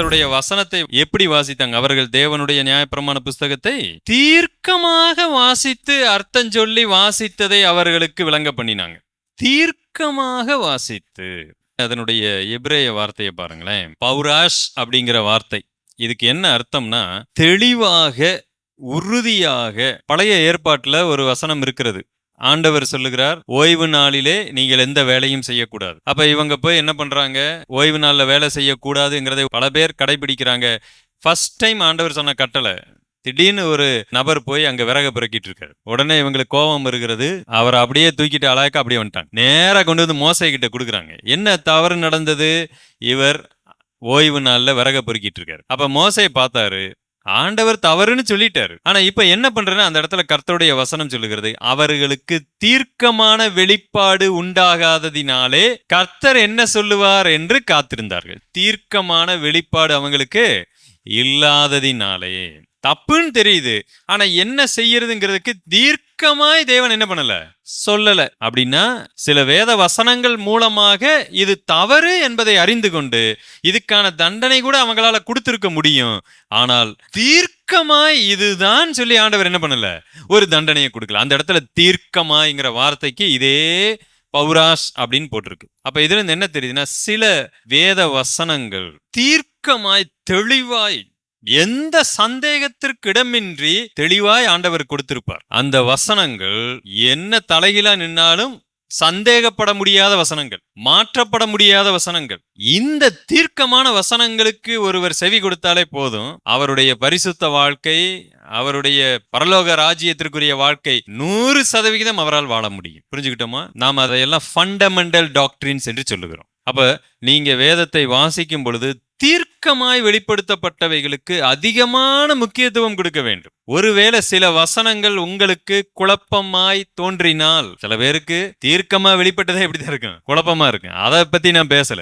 கர்த்தருடைய வசனத்தை எப்படி வாசித்தாங்க? அவர்கள் தேவனுடைய நியாயப்பிரமாண புஸ்தகத்தை தீர்க்கமாக வாசித்து அர்த்தம் சொல்லி வாசித்ததை அவர்களுக்கு விளங்க பண்ணினாங்க. தீர்க்கமாக வாசித்து. அதனுடைய எபிரேய வார்த்தையை பாருங்களேன். பௌராஷ் அப்படிங்கிற வார்த்தை. இதுக்கு என்ன அர்த்தம்னா தெளிவாக உறுதியாக பழைய ஏற்பாட்டுல ஒரு வசனம் இருக்கிறது. ஆண்டவர் சொல்லுகிறார் ஓய்வு நாளிலே நீங்கள் எந்த வேலையும் செய்யக்கூடாது. அப்ப இவங்க போய் என்ன பண்றாங்க? ஓய்வு நாள்ல வேலை செய்யக்கூடாதுங்கிறதை பல பேர் கடைபிடிக்கிறாங்க. ஃபர்ஸ்ட் டைம் ஆண்டவர் சொன்ன கட்டளை திடீர்னு ஒரு நபர் போய் அங்க விறக பிறக்கிட்டு இருக்காரு. உடனே இவங்களுக்கு கோபம் இருக்கிறது அவர் அப்படியே தூக்கிட்டு அழகாக அப்படியே வந்துட்டாங்க. நேராக கொண்டு வந்து மோசை கிட்ட கொடுக்குறாங்க. என்ன தவறு நடந்தது? இவர் ஓய்வு நாளில் விறக பொறுக்கிட்டு இருக்காரு. அப்ப மோசையை பார்த்தாரு. ஆண்டவர் தவறுன்னு சொல்லிட்டாரு. ஆனா இப்ப என்ன பண்றேன்னா அந்த இடத்துல கர்த்தருடைய வசனம் சொல்லுகிறது அவர்களுக்கு தீர்க்கமான வெளிப்பாடு உண்டாகாததினாலே கர்த்தர் என்ன சொல்லுவார் என்று காத்திருந்தார்கள். தீர்க்கமான வெளிப்பாடு அவங்களுக்கு இல்லாததினாலே. தப்புன்னு தெரியுது. ஆனா என்ன செய்யறதுங்கிறதுக்கு தீர்க்கமாய் தேவன் என்ன பண்ணல? சொல்லல. அப்படின்னா சில வேத வசனங்கள் மூலமாக இது தவறு என்பதை அறிந்து கொண்டு இதுக்கான தண்டனை கூட அவங்களால கொடுத்திருக்க முடியும். ஆனால் தீர்க்கமாய் இதுதான் சொல்லி ஆண்டவர் என்ன பண்ணல? ஒரு தண்டனையை கொடுக்கல. அந்த இடத்துல தீர்க்கமாய்ங்கிற வார்த்தைக்கு இதே பௌராஷ் அப்படின்னு போட்டிருக்கு. அப்ப இதுல இருந்து என்ன தெரியுதுன்னா சில வேத வசனங்கள் தீர்க்கமாய் தெளிவாய் எந்த சந்தேகத்திற்கு இடமின்றி தெளிவாய் ஆண்டவர் கொடுத்திருப்பார். அந்த வசனங்கள் என்ன தலைகீழா நின்னாலும் சந்தேகப்பட முடியாத வசனங்கள் மாற்றப்பட முடியாத வசனங்கள். இந்த தீர்க்கமான வசனங்களுக்கு ஒருவர் செவி கொடுத்தாலே போதும். அவருடைய பரிசுத்த வாழ்க்கை அவருடைய பரலோக ராஜ்யத்திற்குரிய வாழ்க்கை நூறு சதவிகிதம் அவரால் வாழ முடியும். புரிஞ்சுக்கிட்டோமா? நாம் அதையெல்லாம் ஃபண்டமெண்டல் டாக்டரின்ஸ் என்று சொல்லுகிறோம். அப்ப நீங்க வேதத்தை வாசிக்கும் பொழுது தீர்க்கமாய் வெளிப்படுத்தப்பட்டவைகளுக்கு அதிகமான முக்கியத்துவம் கொடுக்க வேண்டும். ஒருவேளை சில வசனங்கள் உங்களுக்கு குழப்பமாய் தோன்றினால் சில பேருக்கு தீர்க்கமா வெளிப்பட்டதே எப்படிதான் இருக்கும். குழப்பமா இருக்கும். அதை பத்தி நான் பேசல.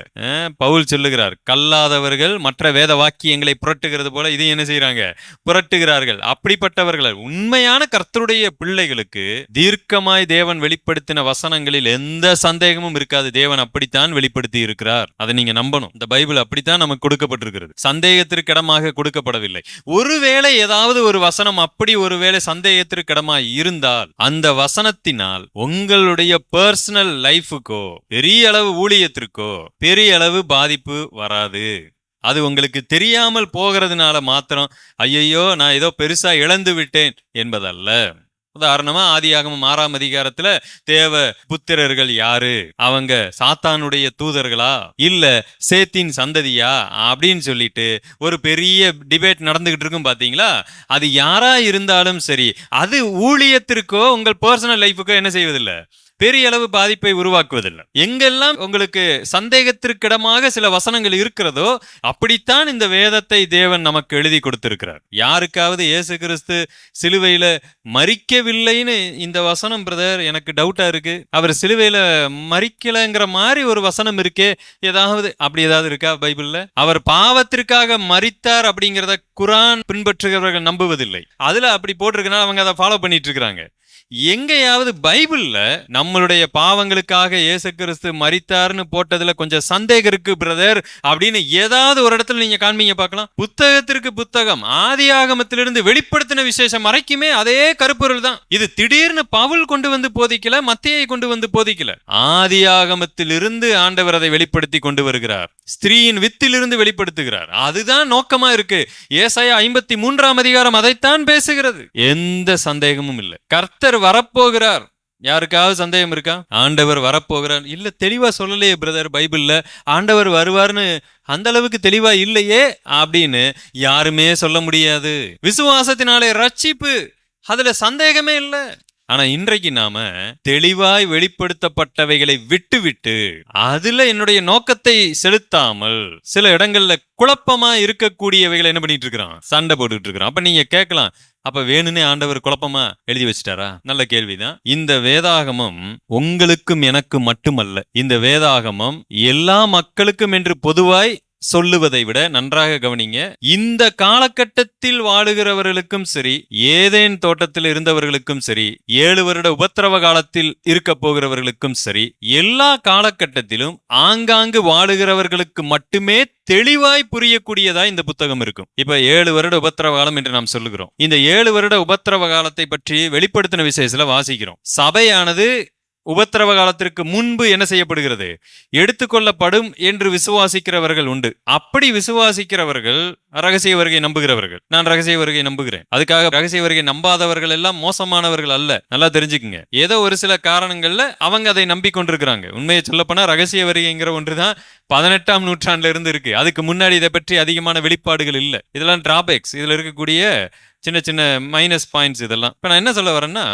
பவுல் சொல்லுகிறார் கல்லாதவர்கள் மற்ற வேத வாக்கியங்களை புரட்டுகிறது போல இது என்ன செய்யறாங்க புரட்டுகிறார்கள். அப்படிப்பட்டவர்கள். உண்மையான கர்த்தருடைய பிள்ளைகளுக்கு தீர்க்கமாய் தேவன் வெளிப்படுத்தின வசனங்களில் எந்த சந்தேகமும் இருக்காது. தேவன் அப்படித்தான் வெளிப்படுத்தி இருக்கிறார். அதை நீங்க நம்பணும். இந்த பைபிள் அப்படித்தான் நமக்கு கொடுக்கப்பட்டிருக்கிறது. சந்தேகத்திற்கு இடமாக கொடுக்கப்படவில்லை. ஒருவேளை ஏதாவது ஒரு வசனம் அப்படி ஒருவேளை சந்தேகத்திற்கு இருந்தால் அந்த வசனத்தினால் உங்களுடைய பர்சனல் லைஃபுக்கோ பெரிய அளவு ஊழியத்திற்கோ பெரிய அளவு பாதிப்பு வராது. அது உங்களுக்கு தெரியாமல் போகிறதுனால மாத்திரம் ஐயையோ நான் ஏதோ பெருசா இழந்து விட்டேன் என்பதல்ல. உதாரணமா ஆதியாகமம் ஆறாம் அதிகாரத்துல தேவ புத்திரர்கள் யாரு? அவங்க சாத்தானுடைய தூதர்களா? இல்ல சேத்தின் சந்ததியா? அப்படின்னு சொல்லிட்டு ஒரு பெரிய டிபேட் நடந்துகிட்டு இருக்கும் பாத்தீங்களா? அது யாரா இருந்தாலும் சரி அது ஊழியத்திற்கோ உங்கள் பர்சனல் லைஃபுக்கோ என்ன செய்வதில்லை? பெரிய அளவு பாதிப்பை உருவாக்குவதில்லை. எங்கெல்லாம் உங்களுக்கு சந்தேகத்திற்கிடமாக சில வசனங்கள் இருக்கிறதோ அப்படித்தான் இந்த வேதத்தை தேவன் நமக்கு எழுதி கொடுத்திருக்கிறார். யாருக்காவது இயேசு கிறிஸ்து சிலுவையில மறிக்கவில்லைன்னு இந்த வசனம் பிரதர் எனக்கு டவுட்டா இருக்கு. அவர் சிலுவையில மறிக்கலைங்கிற மாதிரி ஒரு வசனம் இருக்கே ஏதாவது அப்படி ஏதாவது இருக்கா பைபிள்ல? அவர் பாவத்திற்காக மறித்தார் அப்படிங்கிறத குரான் பின்பற்றுகிறவர்கள் நம்புவதில்லை. அதுல அப்படி போட்டிருக்கனால அவங்க அதை ஃபாலோ பண்ணிட்டு இருக்கிறாங்க. எங்கேயாவது பைபிள்ல நம்மளுடைய பாவங்களுக்காக இயேசு கிறிஸ்து மரித்தார்னு போட்டதுல கொஞ்சம் சந்தேகம் இருக்கு பிரதர் அப்படின்னு ஏதாவது ஒரு இடத்துல நீங்க காண்பீங்க பார்க்கலாம். புத்தகத்திற்கு புத்தகம் ஆதி ஆகமத்திலிருந்து வெளிப்படுத்தின விசேஷம் வரைக்குமே அதே கருப்பொருள் தான். இது திடீர்னு பவுல் கொண்டு வந்து போதிக்கல மத்தியை கொண்டு வந்து போதிக்கல. ஆதி ஆகமத்திலிருந்து ஆண்டவர் அதை வெளிப்படுத்தி கொண்டு வருகிறார். ஸ்திரீயின் வித்திலிருந்து வெளிப்படுத்துகிறார். அதுதான் நோக்கமா இருக்கு. ஏசாய ஐம்பத்தி மூன்றாம் அதிகாரம் அதைத்தான் பேசுகிறது. எந்த சந்தேகமும் இல்லை. கர்த்தர் வரப்போகிறார். யாருக்காவது சந்தேகம் இருக்கா? ஆண்டவர் வரப்போகிறார். இல்ல தெளிவா சொல்லலையே பிரதர் பைபிள்ல. ஆண்டவர் வருவார்னு அந்த அளவுக்கு தெளிவா இல்லையே அப்படின்னு யாருமே சொல்ல முடியாது. விசுவாசத்தினாலே ரட்சிப்பு. அதுல சந்தேகமே இல்லை. ஆனா இன்றைக்கு நாம தெளிவாய் வெளிப்படுத்தப்பட்டவைகளை விட்டுவிட்டு அதுல என்னுடைய நோக்கத்தை செலுத்தாமல் சில இடங்கள்ல குழப்பமா இருக்கக்கூடியவைகளை என்ன பண்ணிட்டு இருக்கிறான் சண்டை போட்டுட்டு இருக்கிறான் அப்ப நீங்க கேட்கலாம் அப்ப வேணும்னே ஆண்டவர் குழப்பமா எழுதி வச்சிட்டாரா? நல்ல கேள்விதான். இந்த வேதாகமம் உங்களுக்கும் எனக்கு மட்டுமல்ல. இந்த வேதாகமம் எல்லா மக்களுக்கும் என்று பொதுவாய் சொல்லுவதை விட நன்றாக கவனிங்க. இந்த காலகட்டத்தில் வாழுகிறவர்களுக்கும் சரி ஏதேன் தோட்டத்தில் இருந்தவர்களுக்கும் சரி ஏழு வருட உபத்திரவ காலத்தில் இருக்க போகிறவர்களுக்கும் சரி எல்லா காலகட்டத்திலும் ஆங்காங்கு வாழுகிறவர்களுக்கு மட்டுமே தெளிவாய் புரியக்கூடியதா இந்த புத்தகம் இருக்கும். இப்ப ஏழு வருட உபத்திரவ காலம் என்று நாம் சொல்லுகிறோம். இந்த ஏழு வருட உபத்திரவ காலத்தை பற்றி வெளிப்படுத்தின விசேஷத்துல வாசிக்கிறோம். சபையானது உபத்திரவ காலத்திற்கு முன்பு என்ன செய்யப்படுகிறது? எடுத்துக்கொள்ளப்படும் என்று விசுவாசிக்கிறவர்கள் உண்டு. அப்படி விசுவாசிக்கிறவர்கள் ரகசிய வருகை நம்புகிறவர்கள். நான் ரகசிய வருகை நம்புகிறேன். அதுக்காக ரகசிய வருகை நம்பாதவர்கள் எல்லாம் மோசமானவர்கள் அல்ல. நல்லா தெரிஞ்சுக்குங்க. ஏதோ ஒரு சில காரணங்கள்ல அவங்க அதை நம்பிக்கொண்டிருக்கிறாங்க உண்மையை சொல்லப்போனா ரகசிய வருகைங்கிற ஒன்றுதான் பதினெட்டாம் நூற்றாண்டுல இருந்து இருக்கு. அதுக்கு முன்னாடி இதை பற்றி அதிகமான வெளிப்பாடுகள் இல்லை. இதெல்லாம் டிராபேக்ஸ் இதுல இருக்கக்கூடிய சின்ன சின்ன மைனஸ் பாயிண்ட்ஸ் இதெல்லாம். இப்போ நான் என்ன சொல்ல வரேன்னா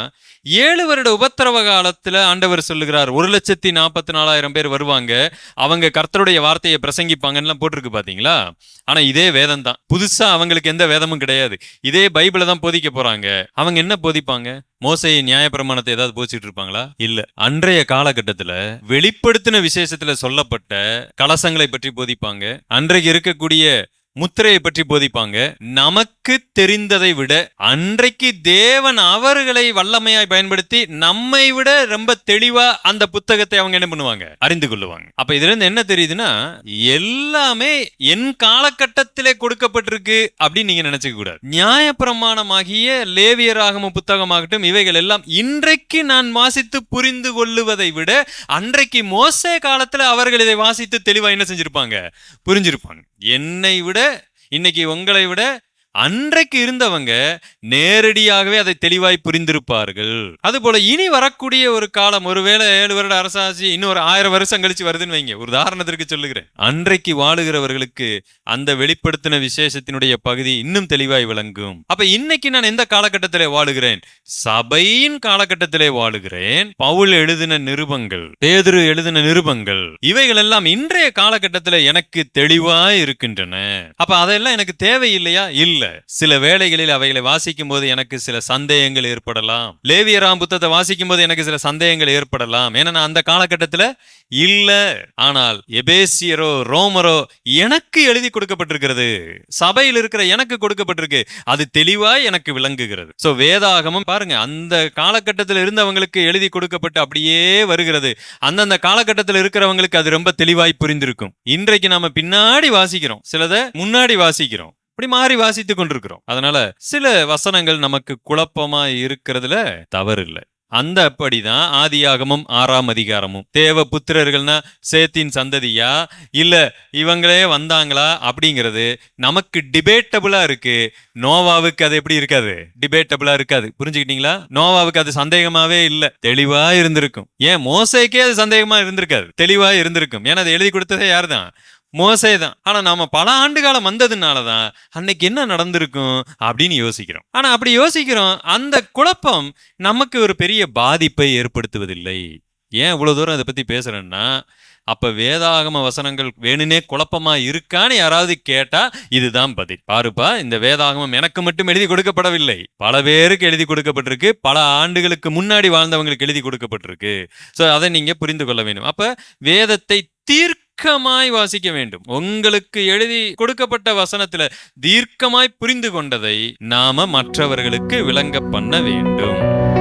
ஏழு வருட உபத்திரவ காலத்தில் ஆண்டவர் சொல்லுகிறார் ஒரு லட்சத்தி நாற்பத்தி நாலாயிரம் பேர் வருவாங்க அவங்க கர்த்தருடைய வார்த்தையை பிரசங்கிப்பாங்கன்னுலாம் போட்டிருக்கு பார்த்தீங்களா ஆனால் இதே வேதம் தான் புதுசாக அவங்களுக்கு எந்த வேதமும் கிடையாது. இதே பைபிளை தான் போதிக்க போகிறாங்க அவங்க என்ன போதிப்பாங்க? மோசையை நியாயப்பிரமாணத்தை ஏதாவது போதிச்சிட்டு இருப்பாங்களா? இல்ல. அன்றைய காலகட்டத்துல வெளிப்படுத்தின விசேஷத்துல சொல்லப்பட்ட கலசங்களை பற்றி போதிப்பாங்க. அன்றைக்கு இருக்கக்கூடிய முத்திரையை பற்றி போதிப்பாங்க. நமக்கு தெரிந்ததை விட அன்றைக்கு தேவன் அவர்களை வல்லமையாய் பயன்படுத்தி நம்மை விட ரொம்ப தெளிவா அந்த புத்தகத்தை அவங்க என்ன பண்ணுவாங்க? அறிந்து கொள்ளுவாங்க. அப்ப இதுல இருந்து என்ன தெரியுதுன்னா எல்லாமே என் காலகட்டத்திலே கொடுக்கப்பட்டிருக்கு அப்படின்னு நீங்க நினைச்சுக்க கூடாது. நியாயப்பிரமாணமாகிய லேவியராகம புத்தகமாகட்டும் இவைகள் எல்லாம் இன்றைக்கு நான் வாசித்து புரிந்து கொள்ளுவதை விட அன்றைக்கு மோசே காலத்துல அவர்கள் இதை வாசித்து தெளிவா என்ன செஞ்சிருப்பாங்க? புரிஞ்சிருப்பாங்க. என்னை விட இன்னைக்கு உங்களை விட அன்றைக்கு இருந்தவங்க நேரடியாகவே அதை தெளிவாய் புரிந்திருப்பார்கள். அதுபோல இனி வரக்கூடிய ஒரு காலம் ஒருவேளை ஏழு வருட அரசாட்சி இன்னொரு ஆயிரம் வருஷம் கழிச்சு வருதுன்னு வைங்க. ஒரு உதாரணத்திற்கு சொல்லுகிறேன். அன்றைக்கு வாழுகிறவர்களுக்கு அந்த வெளிப்படுத்தின விசேஷத்தினுடைய பகுதி இன்னும் தெளிவாய் விளங்கும். அப்ப இன்னைக்கு நான் எந்த காலகட்டத்திலே வாழுகிறேன்? சபையின் காலகட்டத்திலே வாழுகிறேன். பவுல் எழுதின நிருபங்கள் பேதுரு எழுதின நிருபங்கள் இவைகள் எல்லாம் இன்றைய காலகட்டத்தில் எனக்கு தெளிவாய் இருக்கின்றன. அப்ப அதெல்லாம் எனக்கு தேவையில்லையா? இல்லை. சில வேளைகளில் அவைகளை வாசிக்கும் போது எனக்கு சில சந்தேகங்கள் ஏற்படலாம். லேவியராம் புத்தகத்தை வாசிக்கும் போது எனக்கு சில சந்தேகங்கள் ஏற்படலாம். ஏன்னா நான் அந்த காலகட்டத்துல இல்ல. ஆனால் எபேசியரோ ரோமரோ எனக்கு எழுதி கொடுக்கப்பட்டிருக்கிறது. சபையில் இருக்கிற எனக்கு கொடுக்கப்பட்டிருக்கு. அது தெளிவாய் எனக்கு விளங்குகிறது. சோ வேதாகமம் பாருங்க. அந்த காலகட்டத்தில் இருந்தவங்களுக்கு எழுதி கொடுக்கப்பட்டு அப்படியே வருகிறது. அந்தந்த காலகட்டத்தில் இருக்கிறவங்களுக்கு அது ரொம்ப தெளிவாய் புரிந்திருக்கும். இன்றைக்கு நாம பின்னாடி வாசிக்கிறோம். சிலதை முன்னாடி வாசிக்கிறோம். இப்படி மாறி வாசித்து கொண்டிருக்கிறோம். அதனால சில வசனங்கள் நமக்கு குழப்பமா இருக்கிறதுல தவறு இல்லை அந்த அப்படிதான் ஆதியாகமும் ஆறாம் அதிகாரமும். தேவ புத்திரர்கள்னா சேத்தின் சந்ததியா? இல்ல இவங்களே வந்தாங்களா? அப்படிங்கிறது நமக்கு டிபேட்டபிளா இருக்கு. நோவாவுக்கு அது எப்படி இருக்காது? டிபேட்டபிளா இருக்காது. புரிஞ்சுக்கிட்டீங்களா? நோவாவுக்கு அது சந்தேகமாவே இல்ல. தெளிவா இருந்திருக்கும். ஏன்? மோசைக்கே அது சந்தேகமா இருந்திருக்காது. தெளிவா இருந்திருக்கும். ஏன்னா அது எழுதி கொடுத்ததே யார்தான்? மோசே தான் ஆனால் நாம் பல ஆண்டு காலம் வந்ததுனால தான் அன்னைக்கு என்ன நடந்திருக்கும் அப்படின்னு யோசிக்கிறோம். ஆனால் அப்படி யோசிக்கிறோம் அந்த குழப்பம் நமக்கு ஒரு பெரிய பாதிப்பை ஏற்படுத்துவதில்லை. ஏன் இவ்வளோ தூரம் அதை பற்றி பேசுகிறேன்னா அப்போ வேதாகம வசனங்கள் வேணுனே குழப்பமாக இருக்கான்னு யாராவது கேட்டால் இதுதான் பதில். பாருப்பா இந்த வேதாகமம் எனக்கு மட்டும் எழுதி கொடுக்கப்படவில்லை. பல பேருக்கு எழுதி கொடுக்கப்பட்டிருக்கு. பல ஆண்டுகளுக்கு முன்னாடி வாழ்ந்தவங்களுக்கு எழுதி கொடுக்கப்பட்டிருக்கு. ஸோ அதை நீங்கள் புரிந்து கொள்ள வேண்டும். அப்போ வேதத்தை தீர்க்க தீர்க்கமாய் வாசிக்க வேண்டும். உங்களுக்கு எழுதி கொடுக்கப்பட்ட வசனத்துல தீர்க்கமாய் புரிந்து கொண்டதை நாம மற்றவர்களுக்கு விளங்க பண்ண வேண்டும்.